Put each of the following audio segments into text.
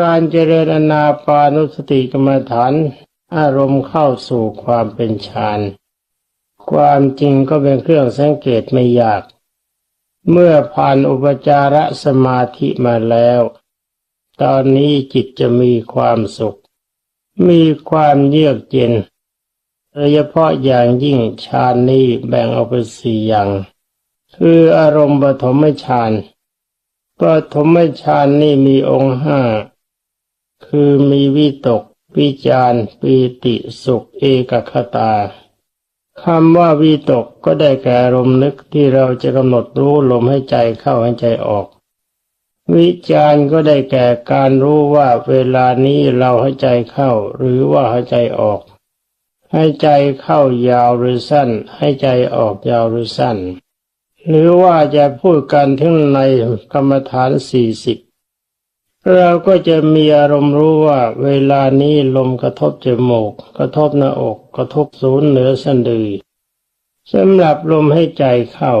การเจริญอนาปานุสติกรรมฐาน อารมณ์เข้าสู่ความเป็นฌานความจริงก็เป็นเครื่องสังเกตไม่ยาก เมื่อผ่านอุปจารสมาธิมาแล้ว ตอนนี้จิตจะมีความสุข มีความเยือกเย็นโดยเฉพาะอย่างยิ่งฌานนี้แบ่งออกเป็นสี่อย่าง คืออารมณ์ปฐมฌานปฐมฌานนี่มีองค์ห้า คือมีวิตก วิจารปีติสุขเอกคตาคำว่าวิตกก็ได้แก่ลมนึกที่เราจะกำหนดรู้ลมให้ใจเข้าให้ใจออก วิจารก็ได้แก่การรู้ว่าเวลานี้เราให้ใจเข้า หรือว่าให้ใจออก ให้ใจเข้ายาวหรือสั้น ให้ใจออกยาวหรือสั้น หรือว่าจะพูดกันถึงในกรรมฐานสี่สิบ เราก็จะมีอารมณ์รู้ว่า เวลานี้ลมกระทบจมูก กระทบหน้าอก กระทบศูนย์เหนือสะดือสำหรับลมให้ใจเข้า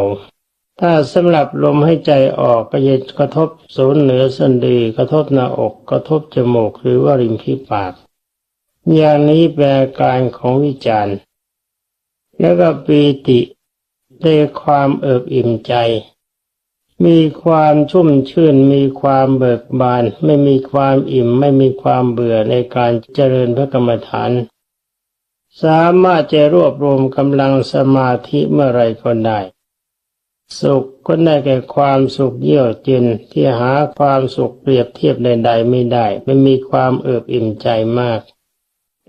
ถ้าสำหรับลมให้ใจออกก็จะกระทบศูนย์เหนือสะดือกระทบหน้าอก กระทบจมูกหรือว่าริมฝีปาก อย่างนี้แปลการของวิจารณ์ แล้วก็ปีติได้ความเอิบอิ่มใจ มีความชุ่มชื่น มีความเบิกบาน ไม่มีความอิ่ม ไม่มีความเบื่อในการเจริญพระกรรมฐาน สามารถจะรวบรวมกำลังสมาธิเมื่อไรก็ได้ สุขก็ได้แก่ความสุขเยี่ยวเย็นที่หาความสุขเปรียบเทียบใดๆไม่ได้ ไม่มีความเอิบอิ่มใจมาก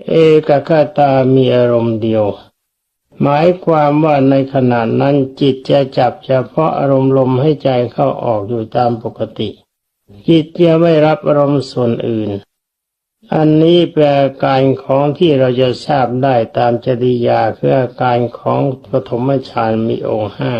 เอกคตามีอารมณ์เดียว หมายความว่าในขณะนั้นจิตจะจับเฉพาะอารมณ์ลมให้ใจเข้าออกอยู่ตามปกติ จิตจะไม่รับอารมณ์ส่วนอื่น อันนี้แปลการของที่เราจะทราบได้ตามจริยาคืออาการของปฐมฌานมีองค์ห้า